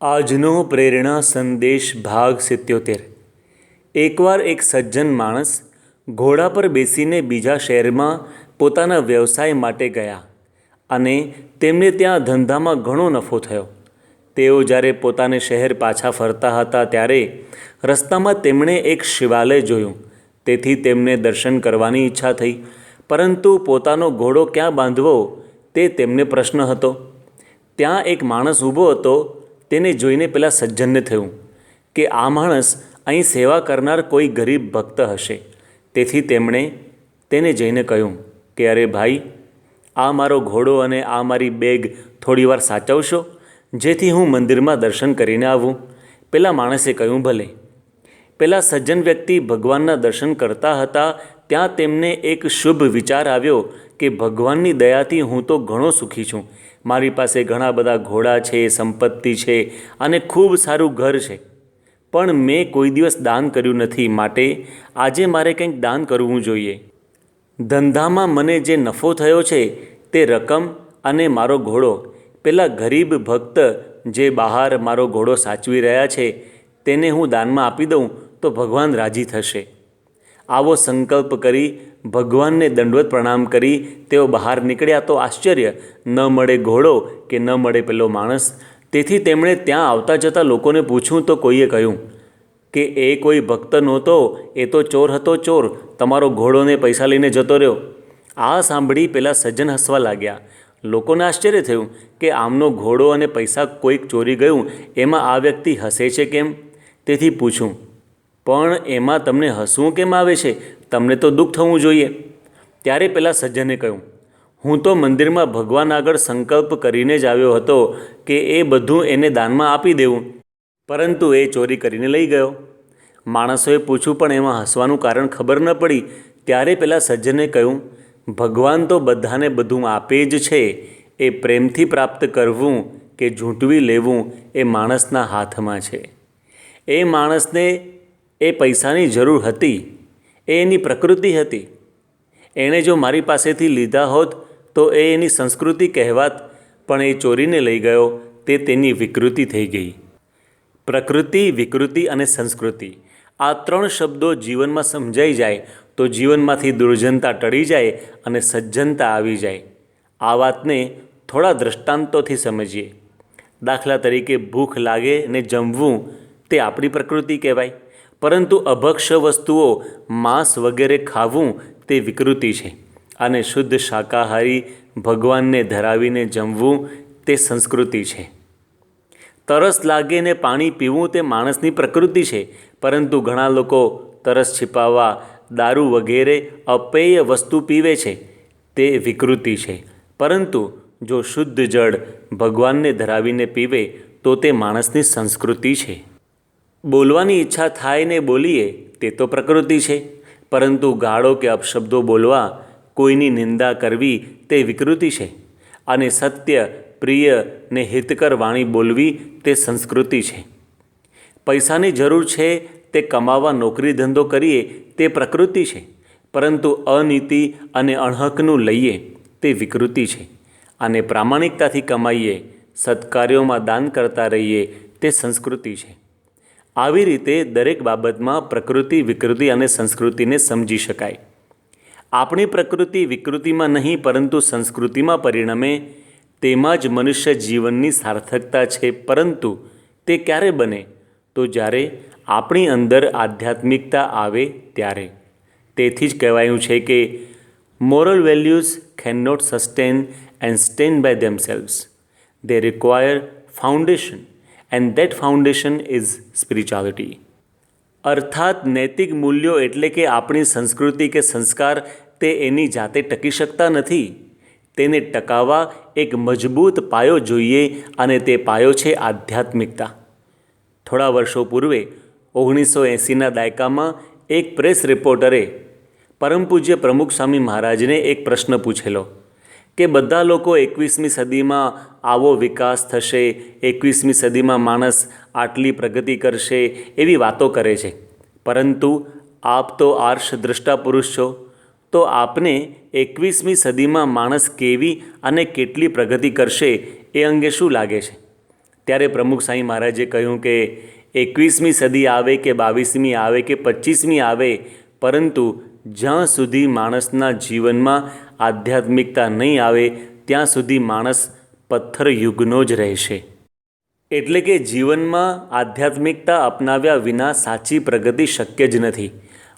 આજનો પ્રેરણા સંદેશ ભાગ સિત્યોતેર. એકવાર એક સજ્જન માણસ ઘોડા પર બેસીને બીજા શહેરમાં પોતાના વ્યવસાય માટે ગયા અને તેમને ત્યાં ધંધામાં ઘણો નફો થયો. તેઓ જ્યારે પોતાને શહેર પાછા ફરતા હતા ત્યારે રસ્તામાં તેમણે એક શિવાલય જોયું. તેથી તેમને દર્શન કરવાની ઈચ્છા થઈ, પરંતુ પોતાનો ઘોડો ક્યાં બાંધવો તે તેમને પ્રશ્ન હતો. ત્યાં એક માણસ ઊભો હતો તેને જોઈને પેલા સજ્જનને થયું કે આ માણસ અહીં સેવા કરનાર કોઈ ગરીબ ભક્ત હશે. તેથી તેમણે તેને જઈને કહ્યું કે અરે ભાઈ, આ મારો ઘોડો અને આ મારી બેગ થોડીવાર સાચવશો? જેથી હું મંદિરમાં દર્શન કરીને આવું. પેલા માણસે કહ્યું, ભલે. પેલા સજ્જન વ્યક્તિ ભગવાનના દર્શન કરતા હતા, ત્યાં તેમને એક શુભ વિચાર આવ્યો કે ભગવાનની દયાથી હું તો ઘણો સુખી છું. મારી પાસે ઘણા બધા ઘોડા છે, સંપત્તિ છે અને ખૂબ સારું ઘર છે. પણ મેં કોઈ દિવસ દાન કર્યું નથી માટે આજે મારે કંઈક દાન કરવું જોઈએ. ધંધામાં મને જે નફો થયો છે તે રકમ અને મારો ઘોડો. પેલા ગરીબ ભક્ત જે બહાર મારો ઘોડો સાચવી રહ્યા છે તેને હું દાનમાં આપી દઉં તો ભગવાન રાજી થશે. આવો સંકલ્પ કરી ભગવાનને દંડવત પ્રણામ કરી તેઓ બહાર નીકળ્યા તો આશ્ચર્ય. ન મળે ઘોડો કે ન મળે પેલો માણસ. તેથી તેમણે ત્યાં આવતા જતા લોકોને પૂછ્યું તો કોઈએ કહ્યું કે, એ કોઈ ભક્ત નહોતો, એ તો ચોર હતો ચોર. તમારો ઘોડોને પૈસા લઈને જતો રહ્યો. આ સાંભળી પેલા સજ્જન હસવા લાગ્યા. લોકોને આશ્ચર્ય થયું કે, આમનો ઘોડો અને પૈસા કોઈક ચોરી ગયું, એમાં આ વ્યક્તિ હસે છે કેમ? તેથી પૂછું પણ એમાં તમને હસવું કેમ આવે છે? તમને તો દુઃખ થવું જોઈએ. ત્યારે પેલા સજ્જને કહ્યું, હું તો મંદિરમાં ભગવાન આગળ સંકલ્પ કરીને જ આવ્યો હતો કે એ બધું એને દાનમાં આપી દેવું. પરંતુ એ ચોરી કરીને લઈ ગયો. માણસોએ પૂછ્યું, પણ એમાં હસવાનું કારણ ખબર ન પડી? ત્યારે પેલા સજ્જને કહ્યું, ભગવાન તો બધાને બધું આપે જ છે. એ પ્રેમથી પ્રાપ્ત કરવું કે ઝૂંટવી લેવું એ માણસના હાથમાં છે. એ માણસને એ પૈસાની જરૂર હતી, એ એની પ્રકૃતિ હતી. એણે જો મારી પાસેથી લીધા હોત તો એ એની સંસ્કૃતિ કહેવાત, પણ એ ચોરીને લઈ ગયો, તે તેની વિકૃતિ થઈ ગઈ. પ્રકૃતિ, વિકૃતિ અને સંસ્કૃતિ. આ ત્રણ શબ્દો જીવનમાં સમજાઈ જાય, તો જીવનમાંથી દુર્જનતા ટળી જાય અને સજ્જનતા આવી જાય. આ વાતને થોડા દૃષ્ટાંતોથી સમજીએ. દાખલા તરીકે ભૂખ લાગે ને જમવું, તે આપણી પ્રકૃતિ કહેવાય. પરંતુ અભક્ષ વસ્તુઓ, માંસ વગેરે ખાવું તે વિકૃતિ છે. અને શુદ્ધ શાકાહારી ભગવાનને ધરાવીને જમવું તે સંસ્કૃતિ છે. તરસ લાગે ને પાણી પીવું તે માણસની પ્રકૃતિ છે, પરંતુ ઘણા લોકો તરસ છિપાવવા, દારૂ વગેરે અપેય વસ્તુ પીવે છે, તે વિકૃતિ છે. પરંતુ જો શુદ્ધ જળ ભગવાનને ધરાવીને પીવે, તો તે માણસની સંસ્કૃતિ છે. બોલવાની ઈચ્છા થાય ને બોલીએ તે તો પ્રકૃતિ છે. પરંતુ ગાળો કે અપશબ્દો બોલવા કોઈની નિંદા કરવી તે વિકૃતિ છે. અને સત્ય, પ્રિય ને હિતકર વાણી બોલવી તે સંસ્કૃતિ છે. પૈસાની જરૂર છે તે કમાવા નોકરી ધંધો કરીએ તે પ્રકૃતિ છે. પરંતુ અનીતિ અને અણહકનું લઈએ તે વિકૃતિ છે. અને પ્રામાણિકતાથી કમાઈએ, સત્કાર્યોમાં દાન કરતા રહીએ તે સંસ્કૃતિ છે. આવી રીતે દરેક બાબતમાં પ્રકૃતિ, વિકૃતિ અને સંસ્કૃતિને સમજી શકાય. આપણી પ્રકૃતિ વિકૃતિમાં નહીં, પરંતુ સંસ્કૃતિમાં પરિણમે તેમાં જ મનુષ્ય જીવનની સાર્થકતા છે. પરંતુ તે ક્યારે બને? તો જ્યારે આપણી અંદર આધ્યાત્મિકતા આવે ત્યારે. તેથી જ કહેવાયું છે કે moral values can not sustain and stand by themselves they require foundation and that foundation is spirituality અર્થાત નૈતિક મૂલ્યો એટલે કે આપણી સંસ્કૃતિ કે સંસ્કાર તે એની જાતે ટકી શકતા નથી. તેને ટકાવવા એક મજબૂત પાયો જોઈએ અને તે પાયો છે આધ્યાત્મિકતા. થોડા વર્ષો પૂર્વે ઓગણીસો એંસીના દાયકામાં એક પ્રેસ રિપોર્ટરે પરમ પૂજ્ય પ્રમુખ સ્વામી મહારાજને એક પ્રશ્ન પૂછેલો. કે બધા લોકો એકવીસમી સદીમાં આવો વિકાસ થશે, એકવીસમી સદીમાં માણસ આટલી પ્રગતિ કરશે એવી વાતો કરે છે. પરંતુ આપ તો આર્ષ દ્રષ્ટા પુરુષ છો. તો આપને એકવીસમી સદીમાં માણસ કેવી અને કેટલી પ્રગતિ કરશે એ અંગે શું લાગે છે? ત્યારે પ્રમુખ સાંઈ મહારાજે કહ્યું કે એકવીસમી સદી આવે કે બાવીસમી આવે કે પચીસમી આવે, પરંતુ જ્યાં સુધી માણસના જીવનમાં આધ્યાત્મિકતા નહીં આવે, ત્યાં સુધી માણસ પથ્થર યુગનો જ રહેશે. એટલે કે જીવનમાં આધ્યાત્મિકતા અપનાવ્યા વિના સાચી પ્રગતિ શક્ય જ નથી.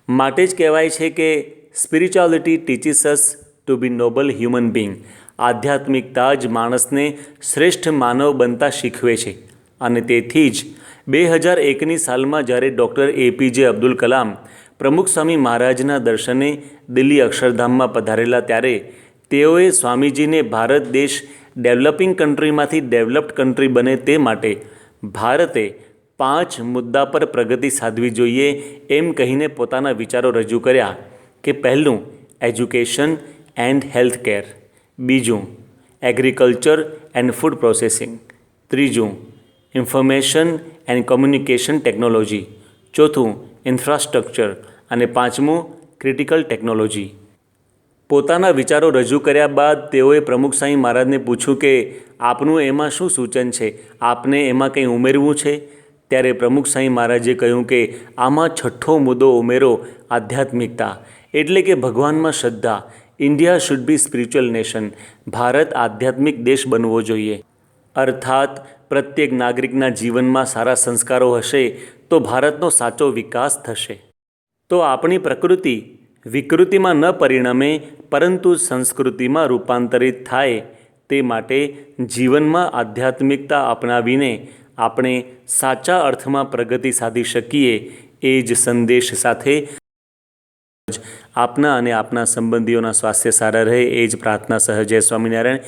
માટે જ કહેવાય છે કે spirituality teaches us to be noble human being આધ્યાત્મિકતા જ માણસને શ્રેષ્ઠ માનવ બનતા શીખવે છે. અને તેથી જ બે હજાર એકની સાલમાં જ્યારે ડૉક્ટર એપીજે અબ્દુલ કલામ પ્રમુખ સ્વામી મહારાજના દર્શને દિલ્હી અક્ષરધામમાં પધારેલા ત્યારે તેઓએ સ્વામીજીને ભારત દેશ ડેવલપિંગ કન્ટ્રીમાંથી ડેવલપ્ડ કન્ટ્રી બને તે માટે ભારતે પાંચ મુદ્દા પર પ્રગતિ સાધવી જોઈએ એમ કહીને પોતાના વિચારો રજૂ કર્યા કે પહેલું, એજ્યુકેશન એન્ડ હેલ્થ કેર બીજું, એગ્રીકલ્ચર એન્ડ ફૂડ પ્રોસેસિંગ. ત્રીજું, ઇન્ફોર્મેશન એન્ડ કોમ્યુનિકેશન ટેકનોલોજી. ચોથું ઇન્ફ્રાસ્ટ્રક્ચર અને પાંચમું ક્રિટિકલ ટેકનોલોજી. પોતાના વિચારો રજૂ કર્યા બાદ તેઓએ પ્રમુખ સાંઈ મહારાજને પૂછ્યું કે, આપનું એમાં શું સૂચન છે? આપને એમાં કંઈ ઉમેરવું છે? ત્યારે પ્રમુખ સાંઈ મહારાજે કહ્યું કે, આમાં છઠ્ઠો મુદ્દો ઉમેરો આધ્યાત્મિકતા, એટલે કે ભગવાનમાં શ્રદ્ધા. India should be spiritual nation. Bharat આધ્યાત્મિક દેશ બનવો જોઈએ. અર્થાત, પ્રત્યેક નાગરિકના જીવનમાં સારા સંસ્કારો હશે તો ભારતનો સાચો વિકાસ થશે. તો આપણી પ્રકૃતિ વિકૃતિમાં ન પરિણમે, પરંતુ સંસ્કૃતિમાં રૂપાંતરિત થાય, તે માટે જીવનમાં આધ્યાત્મિકતા અપનાવીને આપણે સાચા અર્થમાં પ્રગતિ સાધી શકીએ, એ જ સંદેશ સાથે આપના અને આપના સંબંધીઓના સ્વાસ્થ્ય સારા રહે, એ જ પ્રાર્થના સહજય સ્વામિનારાયણ